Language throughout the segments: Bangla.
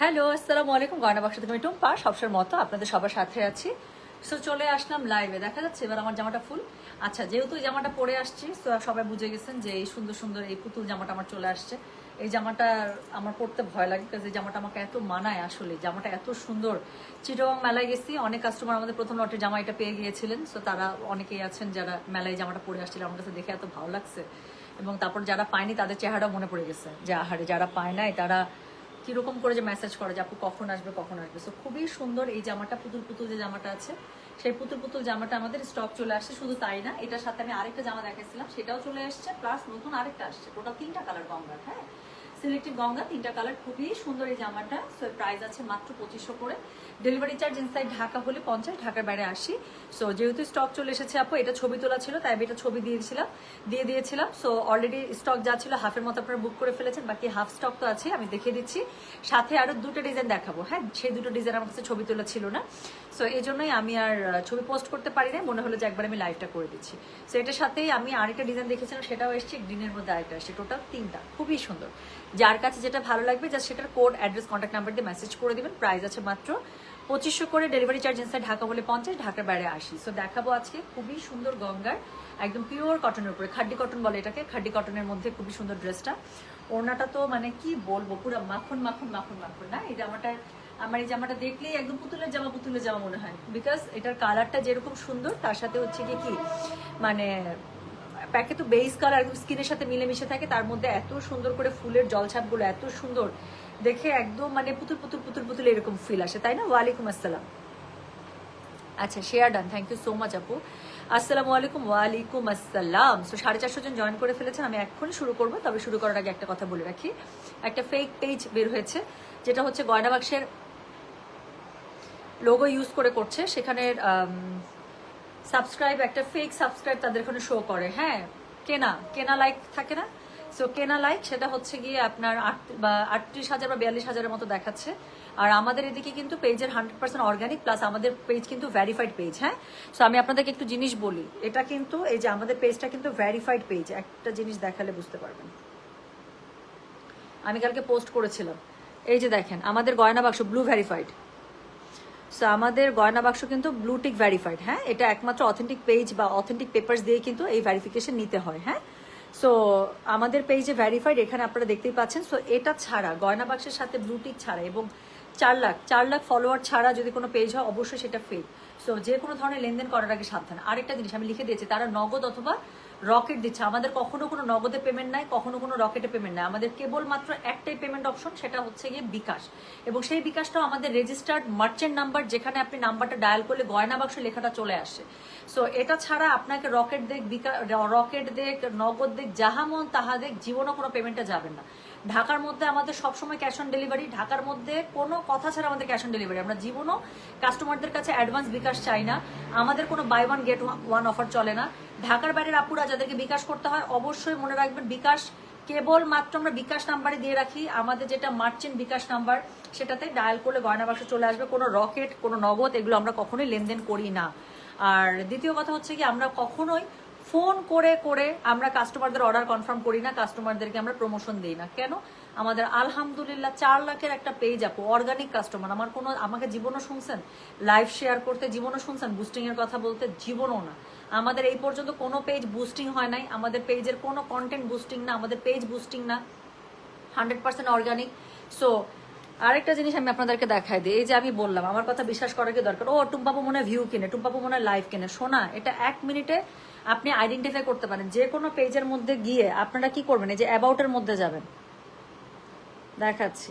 হ্যালো, আসসালামু আলাইকুম। গয়না বাক্স থেকে আমি টুম্পা। সবসময় মতো আপনাদের সবার সাথে আছি। সো চলে আসলাম লাইভে দেখা যাচ্ছে এবার আমার জামাটা ফুল আচ্ছা যেহেতু এই জামাটা পরে আসছি তো সবাই বুঝে গেছেন যে এই সুন্দর সুন্দর এই পুতুল জামাটা আমার চলে আসছে। এই জামাটা আমার পরতে ভয় লাগে কারণ এই জামাটা আমাকে এত মানায় আসলে। জামাটা এত সুন্দর। চিটং মেলায় গেছি, অনেক কাস্টমার আমাদের প্রথম লটের জামা এটা পেয়ে গিয়েছিলেন। সো তারা অনেকেই আছেন যারা মেলায় জামাটা পরে আসছিল আমার কাছে দেখে এত ভালো লাগছে। এবং তারপর যারা পায়নি, তাদের চেহারাও মনে পড়ে গেছে যে, আহারে, যারা পায় নাই, তারা কীরকম করে যে মেসেজ করে যে আপু কখন আসবে কখন আসবে? সো খুবই সুন্দর এই জামাটা, পুতুল পুতুল যে জামাটা আছে, সেই পুতুল পুতুল জামাটা আমাদের স্টক চলে আসছে, শুধু তাই না, এটার সাথে আমি আরেকটা জামা দেখাইছিলাম, সেটাও চলে আসছে প্লাস নতুন আরেকটা আসছে টোটাল তিনটা কালার গঙ্গার হ্যাঁ? সিলেক্টিভ গঙ্গা, তিনটা কালার খুবই সুন্দর এই জামাটা। সো প্রাইস আছে মাত্র পঁচিশশো করে। ডেলিভারি চার্জ ইনসাইড ঢাকা হলে পঞ্চাশ, ঢাকার বাইরে আসি সো যেহেতু স্টক চলে এসেছে আপু, এটা ছবি তোলা ছিল, তাই আমি এটা ছবি দিয়েছিলাম, দিয়ে দিয়েছিলাম। সো অলরেডি স্টক যা ছিল হাফের মতো আপনারা বুক করে ফেলেছেন, বাকি হাফ স্টক তো আছে, আমি দেখিয়ে দিচ্ছি। সাথে আরও দুটো ডিজাইন দেখাবো হ্যাঁ? সেই দুটো ডিজাইন আমার কাছে ছবি তোলা ছিল না। সো এই জন্যই আমি আর ছবি পোস্ট করতে পারি না মনে হলো যে একবার আমি লাইভটা করে দিচ্ছি। সো এটার সাথেই আমি আরেকটা ডিজাইন দেখেছিলাম, সেটাও এসছে। গ্রিনের মধ্যে আরেকটা আসছে টোটাল তিনটা। খুবই সুন্দর। যার কাছে যেটা ভালো লাগবে জাস্ট সেটার কোড অ্যাড্রেস কন্ট্যাক্ট নাম্বার দিয়ে মেসেজ করে দিবেন। প্রাইস আছে মাত্র পঁচিশশো করে। ডেলিভারি চার্জ ইনসাইড ঢাকা বলে পঞ্চাশ, ঢাকার বাইরে আসি সো দেখাবো আজকে। খুবই সুন্দর গঙ্গার, একদম পিওর কটনের উপরে। খাড্ডি কটন বলে এটাকে। খাড্ডি কটনের মধ্যে খুবই সুন্দর ড্রেসটা ওড়নাটা তো মানে কি বলব? পুরো মাখন মাখন মাখন মাখন, না? এই জামাটা আমার এই জামাটা দেখলেই একদম পুতুলের জামা পুতুলের জামা মনে হয়। বিকজ এটার কালারটা যেরকম সুন্দর, তার সাথে হচ্ছে কি কি মানে প্যাকে তো বেস কালার একদম স্কিনের সাথে মিলেমিশে থাকে, তার মধ্যে এত সুন্দর করে ফুলের জলছাপগুলো এত সুন্দর, দেখে একদম মানে পুতুল পুতুল পুতুল পুতুল এরকম ফিল আসে, তাই না? ওয়ালাইকুম আসসালাম। আচ্ছা share done thank you so much আপু। আসসালামু আলাইকুম, ওয়ালাইকুম আসসালাম। সো সাড়ে চারশো জন জয়েন করে ফেলেছেন আমি এক্ষুনি শুরু করব, তবে শুরু করার আগে একটা কথা বলে রাখি। একটা ফেক পেজ বের হয়েছে, যেটা হচ্ছে গয়না বাক্সের লোগো ইউজ করে করছে সেখানে সাবস্ক্রাইব একটা ফেক সাবস্ক্রাইব তাদের ওখানে শো করে। হ্যাঁ কেনা কেনা লাইক থাকে না? সো কেনা লাইক সেটা হচ্ছে গিয়ে আপনার আট, বা আটত্রিশ হাজার বা বিয়াল্লিশ হাজারের মতো দেখাচ্ছে। আর আমাদের এদিকে কিন্তু পেজের হান্ড্রেড পার্সেন্ট অর্গানিক প্লাস আমাদের পেজ কিন্তু ভ্যারিফাইড পেজ হ্যাঁ? সো আমি আপনাদেরকে একটু জিনিস বলি। এটা কিন্তু, এই যে আমাদের পেজটা কিন্তু ভ্যারিফাইড পেজ একটা জিনিস দেখালে বুঝতে পারবেন। আমি কালকে পোস্ট করেছিলাম। এই যে দেখেন, আমাদের গয়না বাক্স ব্লু ভ্যারিফাইড সো আমাদের গয়না বাক্স কিন্তু ব্লুটিক ভ্যারিফাইড হ্যাঁ? এটা একমাত্র অথেন্টিক পেজ বা অথেন্টিক পেপার্স দিয়ে কিন্তু এই ভ্যারিফিকেশন নিতে হয় হ্যাঁ? সো আমাদের পেজে ভ্যারিফাইড এখানে আপনারা দেখতেই পাচ্ছেন। সো এটা ছাড়া, গয়না বাক্সের সাথে ব্লুটিক ছাড়া এবং চার লাখ চার লাখ ফলোয়ার ছাড়া যদি কোনো পেজ হয়, অবশ্যই সেটা ফেক সো যে কোনো ধরনের লেনদেন করার আগে সাবধান। আরেকটা জিনিস আমি লিখে দিয়েছি, তারা নগদ অথবা রকেট দিচ্ছে। আমাদের কখনো কোনো নগদে পেমেন্ট নাই, কখনো কোনো রকেটে পেমেন্ট নাই। আমাদের কেবলমাত্র একটাই পেমেন্ট অপশন সেটা হচ্ছে গিয়ে বিকাশ। এবং সেই বিকাশটাও আমাদের রেজিস্টার্ড মার্চেন্ট নাম্বার যেখানে আপনি নাম্বারটা ডায়াল করলে গয়না বাক্স লেখাটা চলে আসে। সো এটা ছাড়া আপনাকে রকেট দেখ রকেট দেখ, নগদ দেখ, যাহা মন তাহা দেখ, জীবনও কোনো পেমেন্টে যাবেন না। ঢাকার মধ্যে আমাদের সবসময় ক্যাশ অন ডেলিভারি ঢাকার মধ্যে কোনো কথা ছাড়া আমাদের ক্যাশ অন ডেলিভারি আমরা জীবনও কাস্টমারদের কাছে অ্যাডভান্স বিকাশ চাই না। আমাদের কোনো buy one get one offer চলে না। ঢাকার বাইরের আপুরা যাদেরকে বিকাশ করতে হয়, অবশ্যই মনে রাখবেন বিকাশ কেবল মাত্র আমরা বিকাশ নাম্বারে দিয়ে রাখি। আমাদের যেটা মার্চেন্ট বিকাশ নাম্বার সেটাতে ডায়াল করলে গয়না বাক্স চলে আসবে। কোনো রকেট কোনো নগদ, এগুলো আমরা কখনোই লেনদেন করি না। আর দ্বিতীয় কথা হচ্ছে কি, আমরা কখনোই ফোন করে করে আমরা কাস্টমারদের অর্ডার কনফার্ম করি না কাস্টমারদেরকে আমরা প্রমোশন দিই না। কেন? আমাদের আলহামদুলিল্লাহ চার লাখের একটা পেজ আপু অর্গানিক কাস্টমার আমার কোনো, আমাকে জীবনও শুনছেন লাইভ শেয়ার করতে জীবনও শুনছেন বুস্টিং এর কথা বলতে জীবনও না। আমাদের এই পর্যন্ত কোনো পেজ বুস্টিং হয় নাই, আমাদের পেজের কোনো কন্টেন্ট বুস্টিং না, আমাদের পেজ বুস্টিং না হান্ড্রেড পার্সেন্ট অর্গানিক সো আরেকটা জিনিস আমি আপনাদেরকে দেখাই দিই, এই যে আমি বললাম, আমার কথা বিশ্বাস করার কি দরকার? ও, টুম্পাপু মনে ভিউ কিনে, টুম্পাপু মনে লাইভ কিনে। শোনা এটা এক মিনিটে আপনি আইডেন্টিফাই করতে পারেন, যে কোনো পেজের মধ্যে গিয়ে আপনারা কি করবেন? এই যে অ্যাবাউটের মধ্যে যাবেন। দেখাচ্ছি।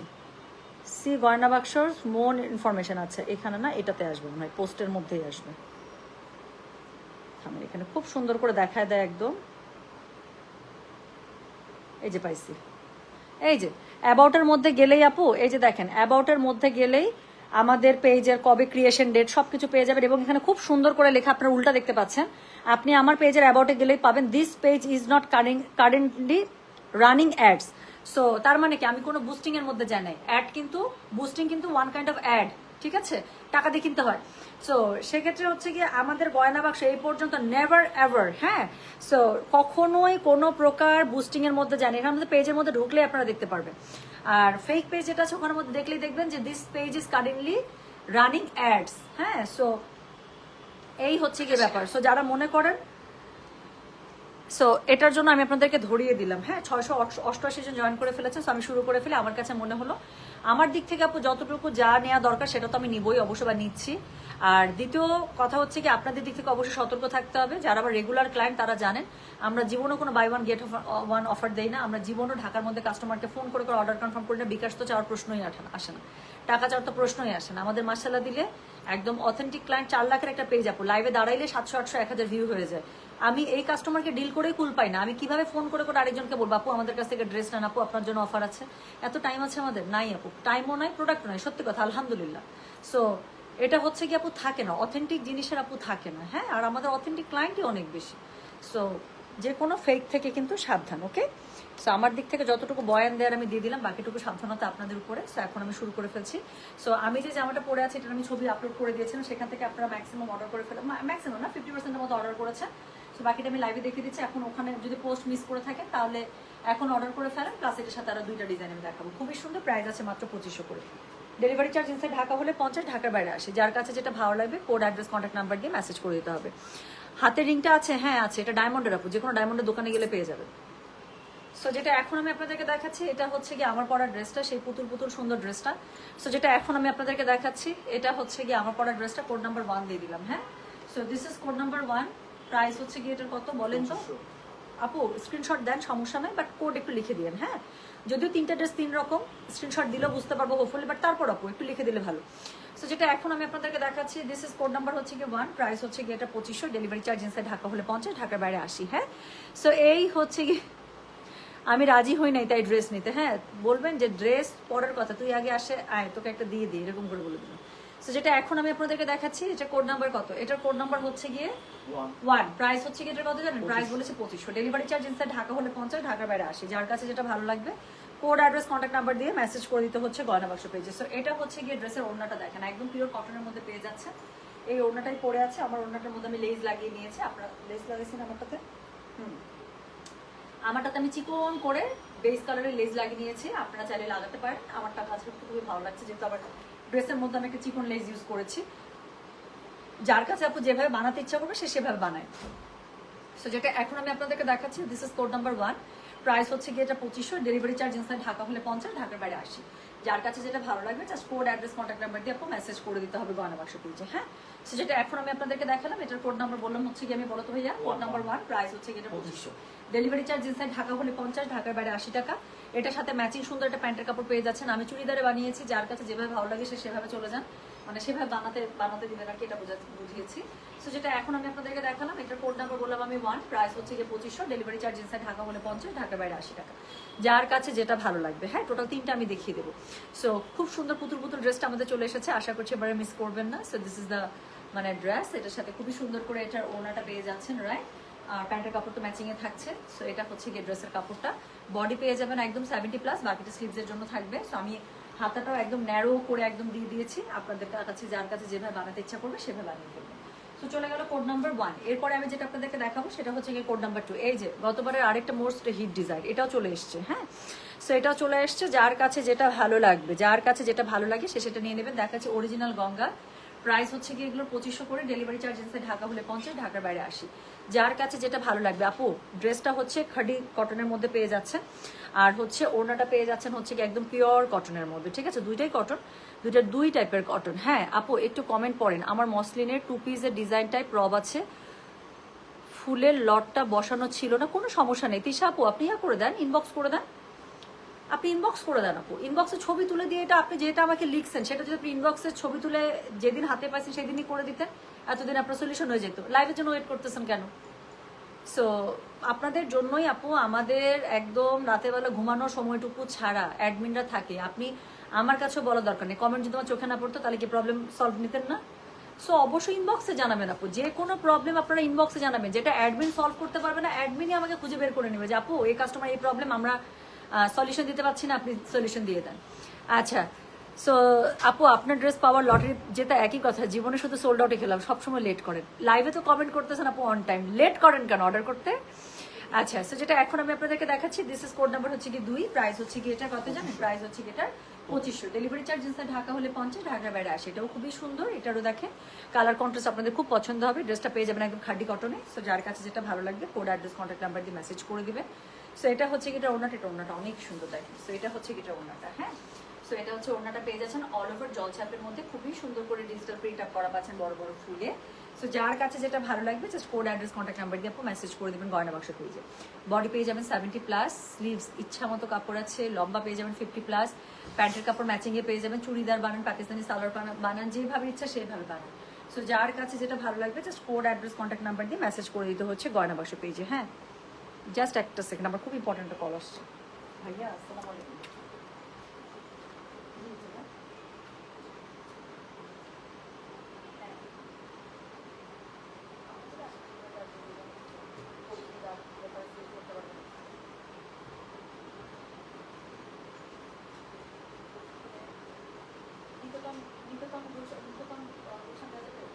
সি গয়না বাক্সর মোর ইনফরমেশন আছে। এখানে না, এটাতে আসবে মনে পোস্টের মধ্যেই আসবে। থামেন এখানে। খুব সুন্দর করে দেখায় দেয় একদম। এই যে পাইছি। এই যে, অ্যাবাউটের মধ্যে গেলেই আপু, এই যে দেখেন, অ্যাবাউটের মধ্যে গেলেই আমাদের পেজের কবে ক্রিয়েশন ডেট সবকিছু পেয়ে যাবেন এবং এখানে খুব সুন্দর করে লেখা আপনার উল্টা দেখতে পাচ্ছেন। আপনি আমার পেজের অ্যাবাউটে গেলেই পাবেন this page is not currently running ads so তার মানে কি, আমি কোনো বুস্টিং এর মধ্যে যাই নাই। অ্যাড কিন্তু বুস্টিং কিন্তু ওয়ান কাইন্ড অফ অ্যাড ঠিক আছে? টাকা দিয়ে কিনতে হয়। সো সেক্ষেত্রে হচ্ছে গিয়ে আমাদের গয়না বাক্স এই পর্যন্ত নেভার এভার হ্যাঁ? সো কখনোই কোনো প্রকার বুস্টিং এর মধ্যে জানি এখানে আমাদের পেজের মধ্যে ঢুকলে আপনারা দেখতে পারবেন। আর ফেক পেজ যেটা আছে, ওখানের মধ্যে দেখলেই দেখবেন যে this page is currently running ads হ্যাঁ? সো এই হচ্ছে কি ব্যাপার। সো যারা মনে করেন সো এটার জন্য আমি আপনাদেরকে ধরিয়ে দিলাম হ্যাঁ? ছয়শো অষ্টআশি জন জয়েন করে ফেলেছে। সো আমি শুরু করে ফেলে। আমার কাছে মনে হলো আমার দিক থেকে আপু যতটুকু যা নেওয়া দরকার সেটা তো আমি নিবই, অবশ্য বা নিচ্ছি। আর দ্বিতীয় কথা হচ্ছে কি, আপনাদের দিক থেকে অবশ্যই সতর্ক থাকতে হবে। যারা আবার রেগুলার ক্লায়েন্ট তারা জানেন, আমরা জীবনে কোনো buy one get one offer দেই না। আমরা জীবনও ঢাকার মধ্যে কাস্টমারকে ফোন করে করে অর্ডার কনফার্ম করে না। বিকাশ তো চাওয়ার প্রশ্নই আসে না আসে না। টাকা চাওয়ার তো প্রশ্নই আসে না। আমাদের মাসালা দিলে একদম অথেন্টিক ক্লায়েন্ট চার লাখের একটা পেজ আপু। লাইভে দাঁড়াইলে সাতশো, আটশো, এক হাজার ভিউ হয়ে যায়। আমি এই কাস্টমারকে ডিল করেই কুল পাই না। আমি কীভাবে ফোন করে করে আরেকজনকে বলব, আপু, আমাদের কাছ থেকে ড্রেস নেন আপু, আপনার জন্য অফার আছে। এত টাইম আছে আমাদের? নাই আপু। টাইমও নাই প্রোডাক্টও নাই, সত্যি কথা, আলহামদুলিল্লাহ। সো এটা হচ্ছে কি আপু, থাকে না। অথেন্টিক জিনিসের আপু থাকে না হ্যাঁ? আর আমাদের অথেন্টিক ক্লায়েন্টই অনেক বেশি। সো যে কোনো ফেক থেকে কিন্তু সাবধান ওকে সো আমার দিক থেকে যতটুকু বয়ান দেওয়ার আমি দিয়ে দিলাম, বাকিটুকু সাবধানতা আপনাদের উপরে। সো এখন আমি শুরু করে ফেলছি। সো আমি যে জামাটা পরে আছি এটা আমি ছবি আপলোড করে দিয়েছিলাম, সেখান থেকে আপনারা ম্যাক্সিমাম অর্ডার করে ফেলেন। ম্যাক্সিমাম না ফিফটি পার্সেন্টের মতো অর্ডার করেছেন। সো বাকিটা আমি লাইভে দেখিয়ে দিচ্ছি। এখন ওখানে যদি পোস্ট মিস করে থাকে, তাহলে এখন অর্ডার করে ফেলেন প্লাস এটার সাথে আরও দুইটা ডিজাইন আমি দেখাবো। খুবই সুন্দর প্রাইস আছে মাত্র পঁচিশশো করে। ডেলিভারি চার্জ ইনসাইড ঢাকা হলে পঞ্চাশ, ঢাকার বাইরে আসে। যার কাছে যেটা ভালো লাগবে কোড অ্যাড্রেস কন্ট্যাক্ট নাম্বার দিয়ে মেসেজ করে দিতে হবে। হাতের রিংটা আছে? হ্যাঁ আছে। এটা ডায়মন্ডের আপু যে কোনো ডায়মন্ডের দোকানে গেলে পেয়ে যাবে সো যেটা এখন আমি আপনাদেরকে দেখাচ্ছি, এটা হচ্ছে কি আমার পরা ড্রেসটা সেই পুতুল পুতুল সুন্দর ড্রেসটা সো যেটা এখন আমি আপনাদেরকে দেখাচ্ছি, এটা হচ্ছে কি আমার পরা ড্রেসটা কোড নাম্বার ওয়ান দিয়ে দিলাম হ্যাঁ? So this is code number one price হচ্ছে গিয়ে এটার কত বলেন তো? আপু স্ক্রিনশট দেন সমস্যা নাই বাট কোড একটু লিখে দিন হ্যাঁ? যদিও তিনটা ড্রেস তিন রকম স্ক্রিনশট দিলেও বুঝতে পারব হোপফুলি বাট তারপর আপু একটু লিখে দিলে ভালো। সো যেটা এখন আমি আপনাদেরকে দেখাচ্ছি দিস ইজ কোড নাম্বার হচ্ছে গিয়ে ওয়ান প্রাইস হচ্ছে গিয়ে এটা পঁচিশশো ডেলিভারি চার্জ ইনসাইড ঢাকা হলে পঞ্চাশ ঢাকার বাইরে আসি হ্যাঁ? সো এই হচ্ছে গিয়ে আমি রাজি হই নাই তাই ড্রেস নিতে হ্যাঁ? বলবেন যে ড্রেস পরার কথা তুই আগে আসে আয় তোকে একটা দিয়ে দিই এরকম করে বলে দিলাম। সো যেটা এখন আমি আপনাদেরকে দেখাচ্ছি এটা কোড নাম্বার কত? এটার কোড নাম্বার হচ্ছে গিয়ে ওয়ান প্রাইস হচ্ছে গিয়ে এটার কত জানেন? প্রাইস বলেছে পঁচিশশো ডেলিভারি চার্জ ইনসাইড ঢাকা হলে পঞ্চাশ ঢাকার বাইরে আসে যার কাছে যেটা ভালো লাগবে কোড অ্যাড্রেস কন্ট্যাক্ট নাম্বার দিয়ে মেসেজ করে দিতে হচ্ছে গয়না বাক্স পেজে সো এটা হচ্ছে গিয়ে ড্রেসের ওড়নাটা দেখেন। একদম পিওর কটনের মধ্যে পেয়ে যাচ্ছে এই ওড়নাটাই পরে আছে। আমার ওড়নাটার মধ্যে আমি লেজ লাগিয়ে নিয়েছি। আপনারা লেজ লাগিয়েছেন আমারটাতে? হুম। আমারটাতে আমি চিকন করে বেস কালারের লেজ লাগিয়ে নিয়েছি। আপনারা চাইলে লাগাতে পারেন। আমারটা কাজ করতে খুবই ভালো লাগছে। যেহেতু আমার ড্রেসের মধ্যে আমি একটা চিকন লেস ইউজ করেছি। যার কাছে আপু যেভাবে বানাতে ইচ্ছা করবে, সে সেভাবে বানায়। সো যেটা এখন আমি আপনাদেরকে দেখাচ্ছি this is code number one price হচ্ছে গিয়ে এটা পঁচিশশো ডেলিভারি চার্জ ইনসাইড ঢাকা হলে পঞ্চাশ, ঢাকার বাইরে আসি যার কাছে যেটা ভালো লাগবে just code address contact number দিয়ে আপনার মেসেজ করে দিতে হবে গয়না বাক্স পেজে হ্যাঁ? সো যেটা এখন আমি আপনাদেরকে দেখালাম এটার কোড নাম্বার বললাম হচ্ছে কি আমি বলো তো ভাইয়া কোড নাম্বার ওয়ান প্রাইস হচ্ছে এটা পঁচিশশো। ডেলিভারি চার্জ ইনসাইড ঢাকা হলে পঞ্চাশ ঢাকার বাইরে আশি টাকা। এটার সাথে ম্যাচিং সুন্দর একটা প্যান্টের কাপড় পেয়ে যাচ্ছেন। আমি চুড়িদারে বানিয়েছি যার কাছে যেভাবে ভালো লাগে সে সেভাবে চলে যান। মানে সেভাবে বানাতে বানাতে দিবেন আর কি এটা বোঝা বুঝিয়েছি। সো যেটা এখন আমি আপনাদেরকে দেখালাম, এটার কোড নাম্বার বললাম আমি ওয়ান প্রাইস হচ্ছে গিয়ে পঁচিশশো ডেলিভারি চার্জ ইনসাইড ঢাকা হলে পঞ্চাশ, ঢাকার বাইরে আশি টাকা। যার কাছে যেটা ভালো লাগবে হ্যাঁ টোটাল তিনটা আমি দেখিয়ে দেবো। সো খুব সুন্দর পুতুল পুতুল ড্রেসটা আমাদের চলে এসেছে, আশা করছি এবারে মিস করবেন না। সো দিস ইজ দ্য মানে ড্রেস এটার সাথে খুবই সুন্দর করে এটার ওনাটা পেয়ে যাচ্ছেন রাইট আর প্যান্টের কাপড় তো ম্যাচিংয়ে থাকছে। সো এটা হচ্ছে গিয়ে ড্রেসের কাপড়টা। বডি পেয়ে যাবেন একদম সেভেন্টি প্লাস বাকিটা স্লিভসের জন্য থাকবে। সো আমি হাতাটাও একদম ন্যারো করে একদম দিয়ে দিয়েছি। আপনাদের কাছে, যার কাছে যেভাবে বানাতে ইচ্ছা করবে, সেভাবে বানিয়ে ফেলবে। তো চলে গেল কোড নাম্বার ওয়ান এরপরে আমি যেটা আপনাদেরকে দেখাবো, সেটা হচ্ছে গিয়ে কোড নাম্বার টু এই যে, গতবারের আরেকটা মোস্ট হিট ডিজাইন এটাও চলে এসছে হ্যাঁ? সো এটাও চলে এসছে, যার কাছে যেটা ভালো লাগবে, যার কাছে যেটা ভালো লাগে, সে সেটা নিয়ে নেবেন দেখাচ্ছে অরিজিনাল গঙ্গা। প্রাইস হচ্ছে গিয়ে এগুলো পঁচিশশো করে ডেলিভারি চার্জ ঢাকা হলে পঞ্চাশ, ঢাকার বাইরে আসি যার কাছে যেটা ভালো লাগবে, আপু ড্রেসটা হচ্ছে খাডি কটনের মধ্যে পেয়ে যাচ্ছে। আর হচ্ছে ওড়নাটা পেয়ে যাচ্ছেন হচ্ছে কি একদম পিওর কটনের মধ্যে, ঠিক আছে? দুইটাই কটন দুইটা দুই টাইপের কটন হ্যাঁ আপু, একটু কমেন্ট পড়েন। আমার মসলিনের টু পিসের ডিজাইনটাই প্রব আছে। ফুলের লটটা বসানো ছিল না, কোনো সমস্যা নেই। তিশা আপু, আপনি ইয়া করে দেন ইনবক্স করে দেন। আপনি ইনবক্স করে দেন আপু। ইনবক্সে ছবি তুলে দিয়ে এটা আপনি যেটা আমাকে লিখছেন, সেটা যদি আপনি ইনবক্সের ছবি তুলে যেদিন হাতে পাইছেন সেদিনই করে দিতেন। এতদিন আপনার সলিউশন হয়ে যেত। লাইভের জন্য ওয়েট করতেছেন কেন? সো আপনাদের জন্যই আপু, আমাদের একদম রাতের বেলা ঘুমানোর সময়টুকু ছাড়া অ্যাডমিনরা থাকে। আপনি আমার কাছেও বলা দরকার নেই। কমেন্ট যদি আমার চোখে না পড়তো, তাহলে কি প্রবলেম সলভ নিতেন না? সো অবশ্যই ইনবক্সে জানাবেন আপু। যে কোনো প্রবলেম আপনারা ইনবক্সে জানাবেন। যেটা অ্যাডমিন সলভ করতে পারবে না অ্যাডমিনই আমাকে খুঁজে বের করে নেবে যে, আপু, এই কাস্টমার এই প্রবলেম আমরা সলিউশন দিতে পারছি না, আপনি সলিউশন দিয়ে দেন। আচ্ছা সো আপু, আপনার ড্রেস পাওয়ার লটারি যেটা একই কথা জীবনে শুধু সোল্ড আউটে খেলাম, সবসময় লেট করেন। লাইভে তো কমেন্ট করতেছেন আপু অন টাইম লেট করেন কেন অর্ডার করতে? আচ্ছা সো যেটা এখন আমি আপনাদেরকে দেখাচ্ছি দিস ইজ কোড নাম্বার হচ্ছে কি দুই প্রাইস হচ্ছে কি এটা কত জানেন? প্রাইস হচ্ছে কি এটা পঁচিশশো। ডেলিভারি চার্জ ইনসাইড ঢাকা হলে পঞ্চাশ ঢাকার বাইরে আসে এটাও খুবই সুন্দর, এটারও দেখেন কালার কন্ট্রাস্ট আপনাদের খুব পছন্দ হবে। ড্রেসটা পেয়ে যাবেন একদম খাড্ডি কটনে সো যার কাছে যেটা ভালো লাগবে কোড অ্যাড্রেস কন্ট্যাক্ট নাম্বার দিয়ে মেসেজ করে দিবে সো এটা হচ্ছে কি এটা ওনাটা এটা ওনাটা অনেক সুন্দর দেখেন। সো এটা হচ্ছে কি এটা ওনাটা হ্যাঁ? সো এটা হচ্ছে ওনাটা পেয়ে যাচ্ছেন অল ওভার জল ছাপের মধ্যে। খুবই সুন্দর করে ডিজিটাল প্রিন্ট আপ করা পাচ্ছেন বড় বড় ফুলে। সো যার কাছে যেটা ভালো লাগবে just code address contact number দিয়ে আপনি মেসেজ করে দেবেন গয়না বাক্স পেজে বডি পেয়ে যাবেন সেভেন্টি প্লাস স্লিভস ইচ্ছা মতো কাপড় আছে, লম্বা পেয়ে যাবেন ফিফটি প্লাস প্যান্টের কাপড় ম্যাচিং এ পেয়ে যাবেন, চুড়িদার বানান, পাকিস্তানি সালোয়ার বানান- বানান, যেভাবে ইচ্ছা সেভাবে বানান। সো যার কাছে যেটা ভালো লাগবে just code address contact number দিয়ে মেসেজ করে দিতে হচ্ছে গয়না বাক্স পেজে হ্যাঁ? জাস্ট একটা সেকেন্ড আমার খুব ইম্পর্টেন্ট কল আসছে। ভাইয়া, আসসালামু আলাইকুম। विद्युतकं दोष विद्युतकं दोषं जायते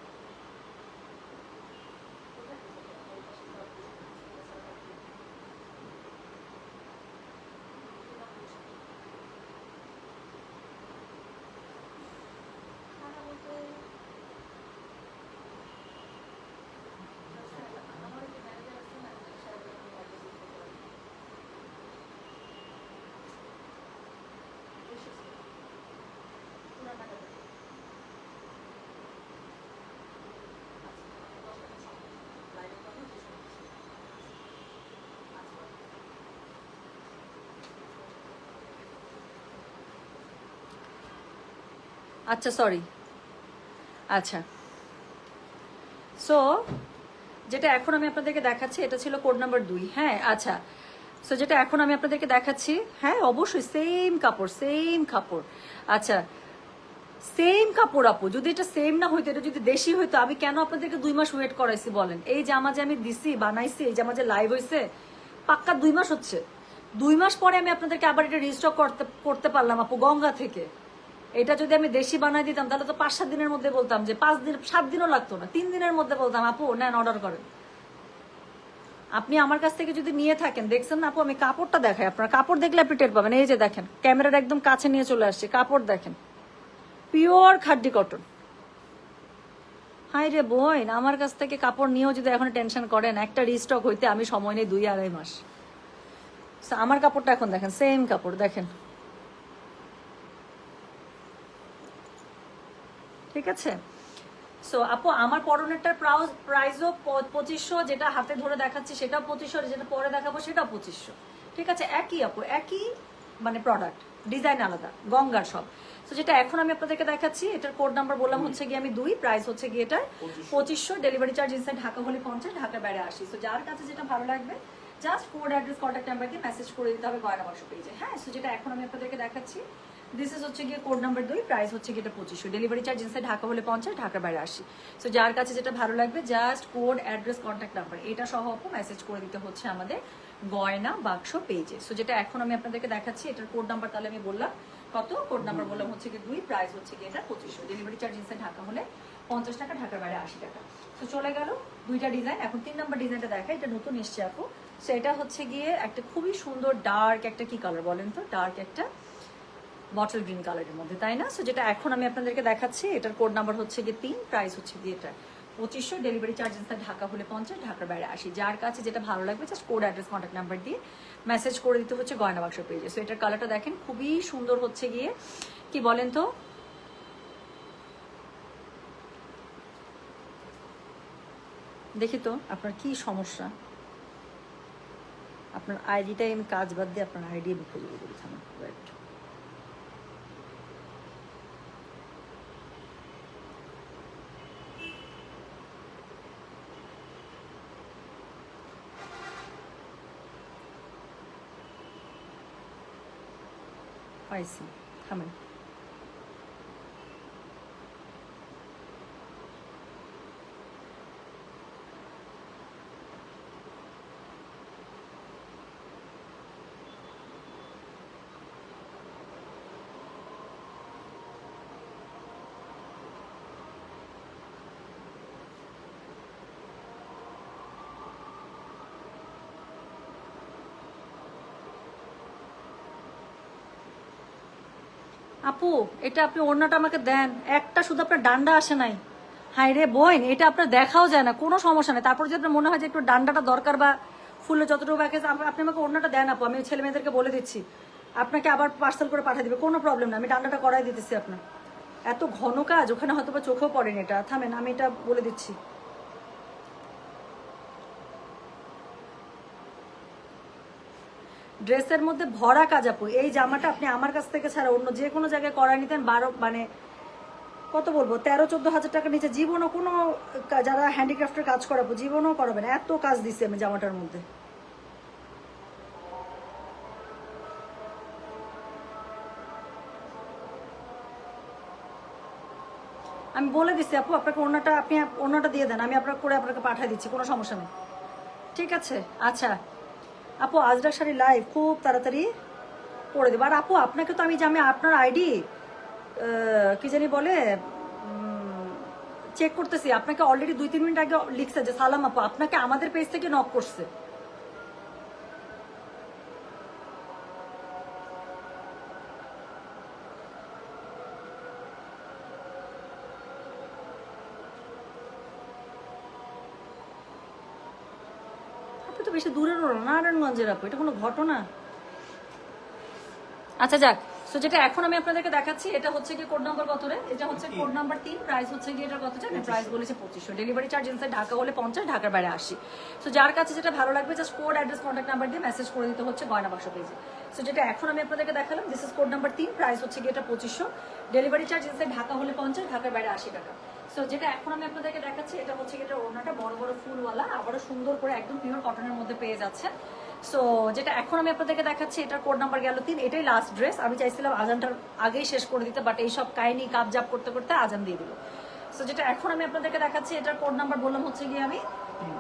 Thank you. আচ্ছা সরি আচ্ছা। সো যেটা এখন আমি আপনাদেরকে দেখাচ্ছি, এটা ছিল কোড নাম্বার দুই হ্যাঁ আচ্ছা। সো যেটা এখন আমি আপনাদেরকে দেখাচ্ছি হ্যাঁ অবশ্যই সেম কাপড় সেম কাপড়। আচ্ছা সেম কাপড় আপু, যদি এটা সেম না হইতো, এটা যদি দেশি হইতো, আমি কেন আপনাদেরকে দুই মাস ওয়েট করাইছি বলেন? এই জামা যে আমি দিছি, বানাইছি, এই জামা যে লাইভ হয়েছে পাক্কা দুই মাস হচ্ছে। দুই মাস পরে আমি আপনাদেরকে আবার এটা রিস্টক করতে করতে পারলাম আপু, গঙ্গা থেকে। এটা যদি আমি দেশি বানাই দিতাম, তাহলে তো পাঁচ, সাত দিনের মধ্যে বলতাম যে পাঁচ দিন, সাত দিনও লাগতো না। তিন দিনের মধ্যে বলতাম, আপু, নেন অর্ডার করেন। আপনি আমার কাছ থেকে যদি নিয়ে থাকেন, দেখছেন না আপু, আমি কাপড়টা দেখাই। আপনার কাপড় দেখলে আপনি টের পাবেন। এই যে দেখেন, ক্যামেরার একদম কাছে নিয়ে চলে আসছে। কাপড় দেখেন। Pure খাড্ডি cotton. হাই রে বোন, আমার কাছ থেকে কাপড় নিয়েও যদি এখন টেনশন করেন, একটা রিস্টক হইতে আমি সময় নেই দুই, আড়াই মাস। আমার কাপড়টা এখন দেখেন সেম কাপড়, দেখেন। ঠিক আছে? সো আপু আমার পরনেরটার প্রাউজ প্রাইসও পঁচিশশো যেটা হাতে ধরে দেখাচ্ছি সেটাও পঁচিশশো যেটা পরে দেখাবো সেটাও পঁচিশশো। ঠিক আছে? একই আপু একই মানে প্রোডাক্ট ডিজাইন আলাদা গঙ্গার সব। তো যেটা এখন আমি আপনাদেরকে দেখাচ্ছি এটার কোড নাম্বার বললাম হচ্ছে গিয়ে আমি দুই প্রাইস হচ্ছে গিয়ে এটার পঁচিশশো। ডেলিভারি চার্জ ইনসাইড ঢাকা হলে পঞ্চাশ ঢাকা বাইরে আসি তো যার কাছে যেটা ভালো লাগবে just code address contact number দিয়ে মেসেজ করে দিতে হবে গয়না বাক্স পেজে হ্যাঁ? সো যেটা এখন আমি আপনাদেরকে দেখাচ্ছি দিস ইজ হচ্ছে গিয়ে কোড নাম্বার দুই প্রাইস হচ্ছে গিয়ে এটা পঁচিশশো ডেলিভারি চার্জ ইনসাইড ঢাকা হলে পঞ্চাশ, ঢাকার বাইরে আসি সো যার কাছে যেটা ভালো লাগবে just code address contact number এটা সহ আপু মেসেজ করে দিতে হচ্ছে আমাদের গয়না বাক্স পেজে সো যেটা এখন আমি আপনাদেরকে দেখাচ্ছি, এটার কোড নাম্বার তাহলে আমি বললাম কত? কোড নাম্বার বললাম হচ্ছে গিয়ে দুই প্রাইস হচ্ছে গিয়ে এটা পঁচিশশো ডেলিভারি চার্জ ইনসাইড ঢাকা হলে পঞ্চাশ টাকা, ঢাকার বাইরে আশি টাকা। তো চলে গেল দুইটা ডিজাইন এখন তিন নম্বর ডিজাইনটা দেখা এটা নতুন এসছে আপু। সেটা হচ্ছে গিয়ে একটা খুবই সুন্দর ডার্ক একটা কি কালার বলেন তো? ডার্ক একটা বটল গ্রিন কালারের মধ্যে, তাই না? সো যেটা এখন আমি আপনাদেরকে দেখাচ্ছি, এটার কোড নাম্বার হচ্ছে গিয়ে তিন প্রাইস হচ্ছে গিয়ে এটা পঁচিশশো ডেলিভারি চার্জ তার ঢাকা হলে পঞ্চাশ, ঢাকার বাইরে আসি যার কাছে যেটা ভালো লাগবে just code address contact number দিয়ে মেসেজ করে দিতে হচ্ছে গয়না বাক্স পেজে সো এটার কালারটা দেখেন, খুবই সুন্দর হচ্ছে গিয়ে, কি বলেন তো? দেখি তো, আপনার কি সমস্যা? আপনার আইডিটাই আমি কাজ বাদ দিয়ে আপনার আইডি আমি খুঁজে বের করেছি আমার রাইট পাইছি থামেন আপু, এটা আপনি ওড়নাটা আমাকে দেন। একটা শুধু আপনার ডান্ডা আসে নাই। হাই রে বোন, এটা আপনার দেখাও যায় না, কোনো সমস্যা নেই। তারপর যদি আপনার মনে হয় যে একটু ডান্ডাটা দরকার বা ফুলে যতটুকু প্যাকেজ আপনি আমাকে ওড়নাটা দেন আপু, আমি ছেলে মেয়েদেরকে বলে দিচ্ছি। আপনাকে আবার পার্সেল করে পাঠিয়ে দিবে, কোনো প্রবলেম না আমি ডান্ডাটা করাই দিতেছি আপনার। এত ঘন কাজ, ওখানে হয়তো বা চোখেও পড়েনি এটা। থামেন, আমি এটা বলে দিচ্ছি। ড্রেসের মধ্যে ভরা কাজ আপু এই জামাটা আপনি আমার কাছ থেকে ছাড়া অন্য যে কোনো জায়গায় করায় নিতেন বারো মানে কত বলব, তেরো, চোদ্দ হাজার টাকা নিচে জীবনও কোনো যারা হ্যান্ডিক্রাফটের কাজ করাবো জীবনও করাবে না, এত কাজ দিছি আমি জামাটার মধ্যে। আমি বলে দিচ্ছি আপু, আপনাকে ওনাটা আপনি ওনাটা দিয়ে দেন, আমি আপনার করে আপনাকে পাঠিয়ে দিচ্ছি, কোনো সমস্যা নেই। ঠিক আছে? আচ্ছা। আপু, আজরা শাড়ি লাইভ খুব তাড়াতাড়ি করে দেবো। আর আপু, আপনাকে তো আমি জানি, আপনার আইডি কি জানি বলে চেক করতেছি। আপনাকে অলরেডি দুই তিন মিনিট আগে লিখছে যে, সালাম আপু, আপনাকে আমাদের পেজ থেকে নক করছে আপনি তো না নারায়ণগঞ্জের আপু এটা কোনো ঘটনা? আচ্ছা যাক। সো যেটা এখন আমি আপনাদেরকে দেখাচ্ছি এটা হচ্ছে কি কোড নাম্বার কত রে? এটা হচ্ছে কোড নাম্বার তিন প্রাইস হচ্ছে কি এটা কত জানেন প্রাইস বলেছে পঁচিশশো ডেলিভারি চার্জ ইনসাইড ঢাকা হলে পঞ্চাশ ঢাকার বাইরে আসি সো যার কাছে যেটা ভালো লাগবে just code address contact number দিয়ে মেসেজ করে দিতে হচ্ছে গয়না বাক্স পেজে সো যেটা এখন আমি আপনাদেরকে দেখালাম দিস ইজ কোড নাম্বার তিন প্রাইস হচ্ছে কি এটা পঁচিশশো। ডেলিভারি চার্জ ইনসাইড ঢাকা হলে পঞ্চাশ ঢাকার বাইরে আশি টাকা। সো যেটা এখন আমি আপনাদেরকে দেখাচ্ছি, এটা হচ্ছে এটা ওড়নাটা বড় বড় ফুলওয়ালা, আবারও সুন্দর করে একদম পিওর কটনের মধ্যে পেয়ে যাচ্ছে। সো যেটা এখন আমি আপনাদেরকে দেখাচ্ছি, এটার কোড নাম্বার গেল তিন, এটাই লাস্ট ড্রেস আমি চাইছিলাম আজানটার আগেই শেষ করে দিতে বাট এইসব কাহিনী কাপ জাপ করতে করতে আজান দিয়ে দিল। সো যেটা এখন আমি আপনাদেরকে দেখাচ্ছি, এটার কোড নাম্বার বললাম হচ্ছে গিয়ে আমি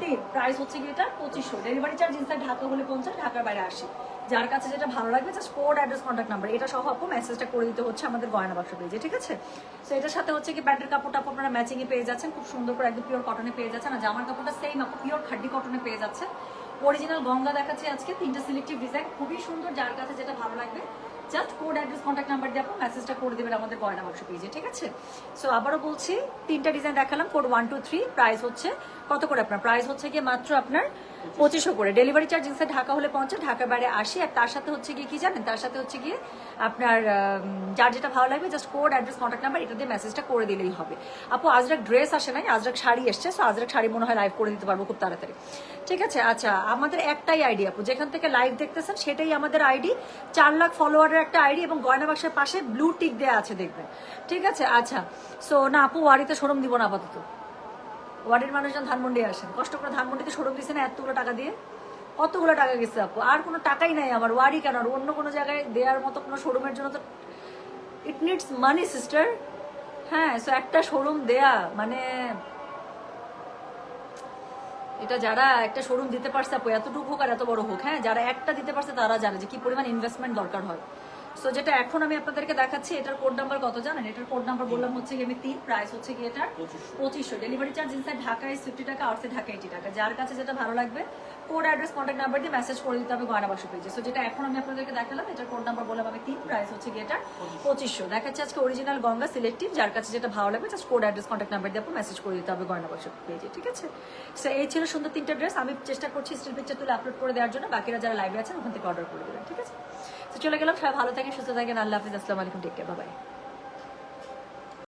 তিন। প্রাইস হচ্ছে গিয়ে এটা পঁচিশশো। ডেলিভারি চার্জ ইনসাইড ঢাকা হলে পঞ্চাশ, ঢাকার বাইরে আসি যার কাছে যেটা ভালো লাগবে just code address contact number এটা সহ আপু মেসেজটা করে দিতে হচ্ছে আমাদের গয়না বাক্স পেজে ঠিক আছে? সো এটার সাথে হচ্ছে কি প্যান্টের কাপড়টা আপু আপনারা ম্যাচিং এ পেয়ে যাচ্ছেন, খুব সুন্দর করে একদম পিওর কটনে পেয়ে যাচ্ছেন। আর জামার কাপড়টা সেম আপু পিওর খাড্ডি কটনে পেয়ে যাচ্ছে অরিজিনাল গঙ্গা দেখাচ্ছি আজকে, তিনটা সিলেক্টিভ ডিজাইন খুবই সুন্দর, যার কাছে যেটা ভালো লাগবে just code address contact number দিয়ে আপনি মেসেজটা করে দেবেন আমাদের গয়না বাক্স পেজে ঠিক আছে? সো আবারও বলছি, তিনটা ডিজাইন দেখালাম code one two three price হচ্ছে, কত করে আপনার? প্রাইস হচ্ছে গিয়ে মাত্র আপনার পঁচিশশো করে। ডেলিভারি চার্জ ঢাকা হলে পঞ্চাশ ঢাকার বাইরে আসি। আর তার সাথে হচ্ছে গিয়ে কি জানেন? তার সাথে হচ্ছে গিয়ে আপনার যার যেটা ভালো লাগবে just code address contact number এটা দিয়ে মেসেজটা করে দিলেই হবে। আপু, আজরাক ড্রেস আসে নাই? আজরাক শাড়ি এসছে সো আজরাক শাড়ি মনে হয় লাইভ করে দিতে পারব খুব তাড়াতাড়ি। ঠিক আছে? আচ্ছা আমাদের একটাই আইডি আপু, যেখান থেকে লাইভ দেখতেছেন, সেটাই আমাদের আইডি চার লাখ ফলোয়ারের একটা আইডি এবং গয়না বাক্সের পাশে ব্লু টিক দেওয়া আছে, দেখবেন। ঠিক আছে? আচ্ছা সো না আপু ওয়ারিতে শোরুম দিব না আপাতত। ওয়ার্ডের মানুষজন ধানমন্ডি আসেন। কষ্ট করে ধানমন্ডিতে শোরুম দিচ্ছে না, এতগুলো টাকা দিয়ে। কতগুলো টাকা গেছে আপু? আর কোনো টাকাই নাই আমার ওয়ারি কেন? আর অন্য কোনো জায়গায় দেওয়ার মতো কোনো শোরুমের জন্য তো ইট নিডস মানি সিস্টার হ্যাঁ সো একটা শোরুম দেয়া মানে এটা যারা একটা শোরুম দিতে পারছে আপু, এতটুকু হোক আর এত বড় হোক হ্যাঁ যারা একটা দিতে পারছে তারা জানে যে কি পরিমাণ ইনভেস্টমেন্ট দরকার হয়। সো যেটা এখন আমি আপনাদেরকে দেখাচ্ছি এটার কোড নাম্বার কত জানেন? এটার কোড নাম্বার বললাম হচ্ছে কি আমি তিন প্রাইস হচ্ছে কি এটার পঁচিশশো। ডেলিভারি চার্জ ইনসাইড ঢাকায় ফিফটি টাকা আউটসাইড ঢাকা এইটি টাকা। যার কাছে যেটা ভালো লাগবে কোড অ্যাড্রেস কন্ট্যাক্ট নাম্বার দিয়ে মেসেজ করে দিতে হবে গয়না বাক্স পেজে সো যেটা এখন আমি আপনাদেরকে দেখালাম এটার কোড নাম্বার বললাম আমি তিন প্রাইস হচ্ছে কি এটা পঁচিশশো। দেখাচ্ছে আজকে অরিজিনাল গঙ্গা সিলেক্টিভ যার কাছে যেটা ভালো লাগবে just code address contact number দিয়ে আপনি মেসেজ করে দিতে হবে গয়না বাক্স পেজে ঠিক আছে? সো এই ছিল সুন্দর তিনটা ড্রেস আমি চেষ্টা করছি স্টিল পিকচার তুলে আপলোড করে দেওয়ার জন্য। বাকিরা যারা লাইভে আছেন ওখান থেকে অর্ডার করে দেবেন ঠিক আছে? তো চলে গেলাম, সবাই ভালো থাকেন, সুস্থ থাকেন, আল্লাহ হাফিজ, আসসালামু আলাইকুম টেক কেয়ার বাই